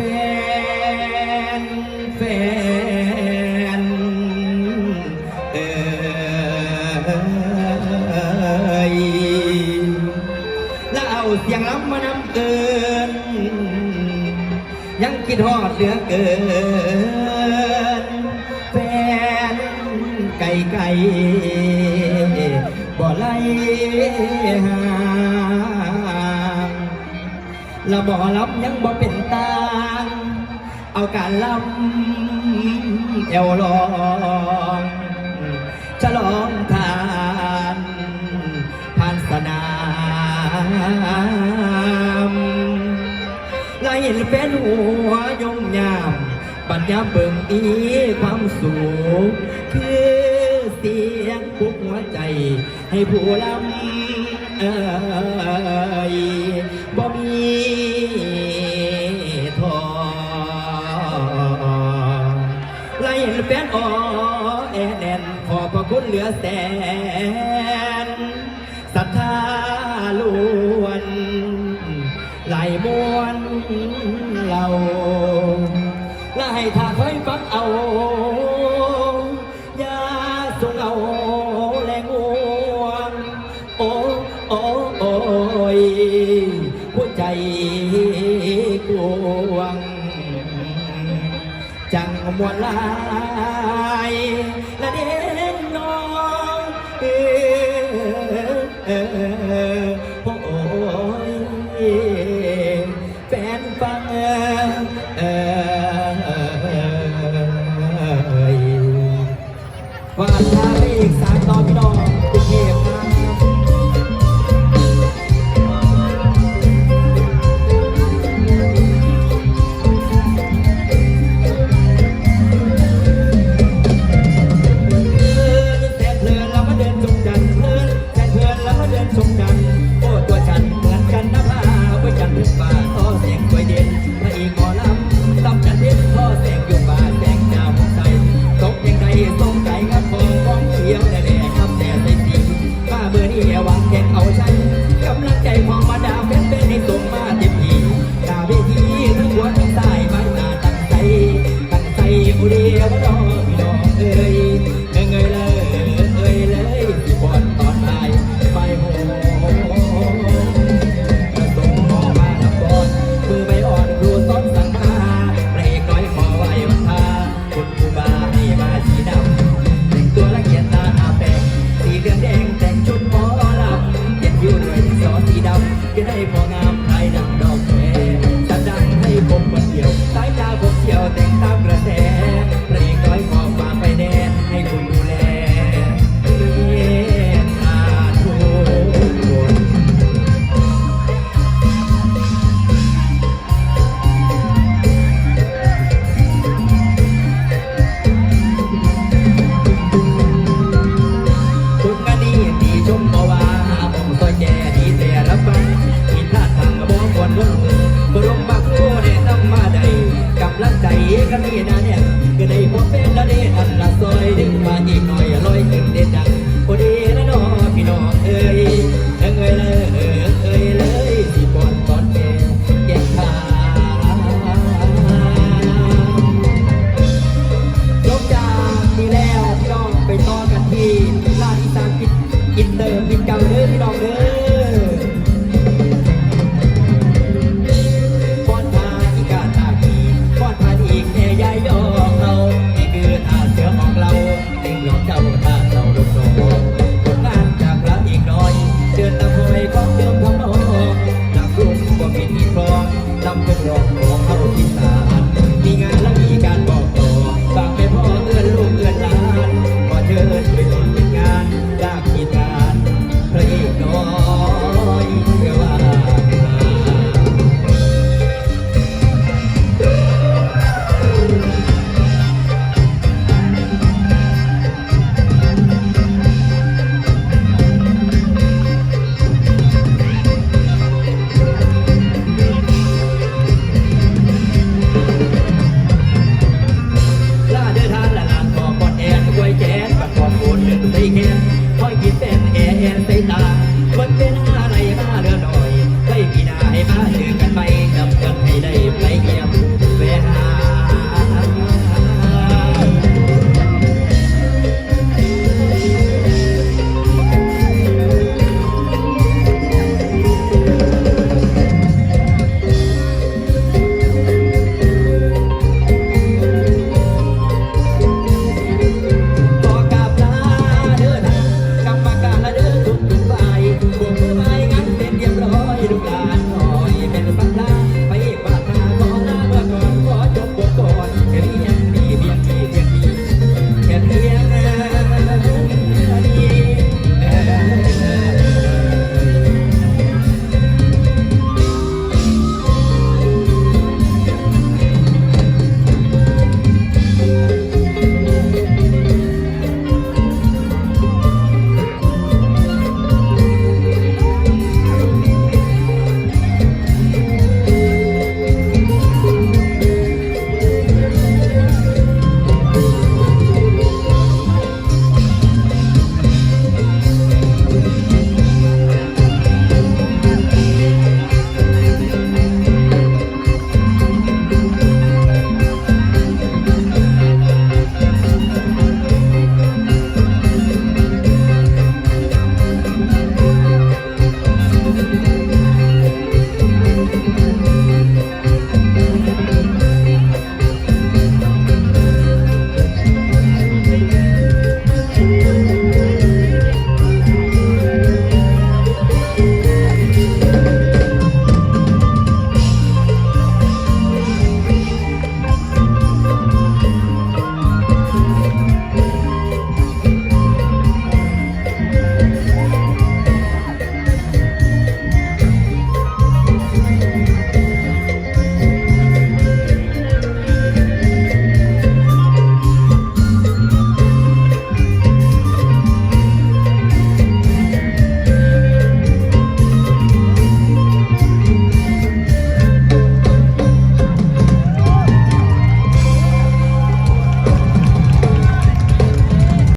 แฟนแฟนเอยแล้วเอาเสียงล้ำมานำเกิน ยังคิดฮอดเหลือเกิน แฟนไก่ไก่บ่ไล่ห่างและบ่รับยังบ่เป็น เอาการลำเอวลองฉลองทานผ่านสนามไล่เห็นหัวยงยามปัญญาเบิ่งอีความสุขคือเสียงปุกหัวใจให้ผู้ลำเอ่ย แฟนอ่อแอแนนขอบพระคุณเหลือแสนศรัทธาล้วนไหลมวนเราและให้ถ้าเคยฟังเอาอย่าส่งเอาแรงวงโอ้โอ้โอ้ยหัวใจกวงจัง มวนลายและเด่นน้องเออ ได้พองา